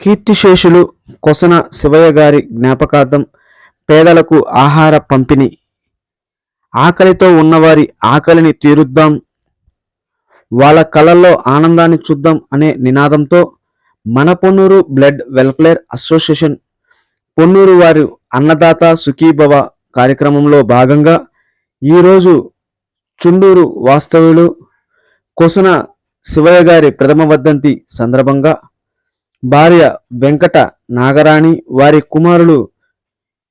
కీర్తిశేషులు కొసన శివయ్య గారి జ్ఞాపకార్థం పేదలకు ఆహార పంపిణీ. ఆకలితో ఉన్నవారి ఆకలిని తీరుద్దాం. వాళ్ళ కళల్లో ఆనందాన్ని చూద్దాం అనే నినాదంతో మన Ponnuru blood welfare association Ponnuru వారి అన్నదాత సుఖీభవ కార్యక్రమంలో భాగంగా ఈరోజు చుండూరు వాస్తవులు కొసన శివయ్య గారి ప్రథమ వర్ధంతి సందర్భంగా భార్య వెంకట నాగరాణి వారి కుమారులు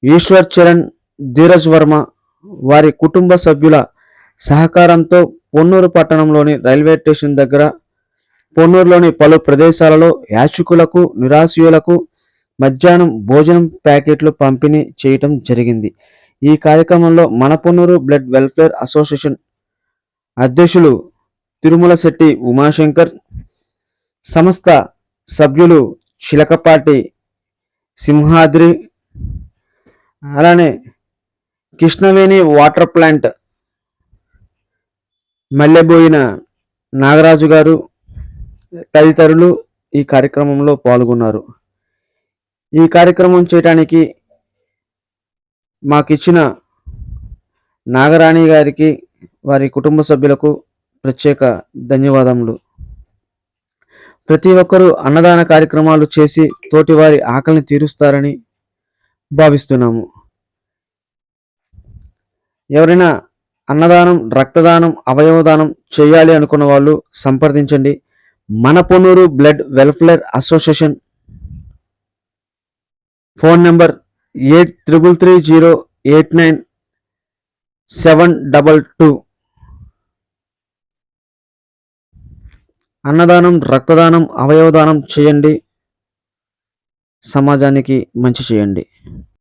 ఈశ్వర్ చరణ్ ధీరజ్ వర్మ వారి కుటుంబ సభ్యుల సహకారంతో పొన్నూరు పట్టణంలోని రైల్వే స్టేషన్ దగ్గర పొన్నూరులోని పలు ప్రదేశాలలో యాచకులకు నిరాశ్రయులకు మధ్యాహ్నం భోజనం ప్యాకెట్లు పంపిణీ చేయటం జరిగింది. ఈ కార్యక్రమంలో మన పొన్నూరు బ్లడ్ వెల్ఫేర్ అసోసియేషన్ అధ్యక్షులు తిరుమల శెట్టి ఉమాశంకర్ సంస్థ సభ్యులు చిలకపాటి సింహాద్రి అలానే కృష్ణవేణి వాటర్ ప్లాంట్ మల్లెబోయిన నాగరాజు గారు తదితరులు ఈ కార్యక్రమంలో పాల్గొన్నారు. ఈ కార్యక్రమం చేయడానికి మాకిచ్చిన నాగరాణి గారికి వారి కుటుంబ సభ్యులకు ప్రత్యేక ధన్యవాదములు. ప్రతి ఒక్కరూ అన్నదాన కార్యక్రమాలు చేసి తోటివారి ఆకలిని తీరుస్తారని భావిస్తున్నాము. ఎవరైనా అన్నదానం రక్తదానం అవయవదానం చేయాలి అనుకున్న వాళ్ళు సంప్రదించండి. మన Ponnuru blood welfare association phone number eight triple three zero eight nine seven double two. అన్నదానం రక్తదానం అవయవదానం చేయండి. సమాజానికి మంచి చేయండి.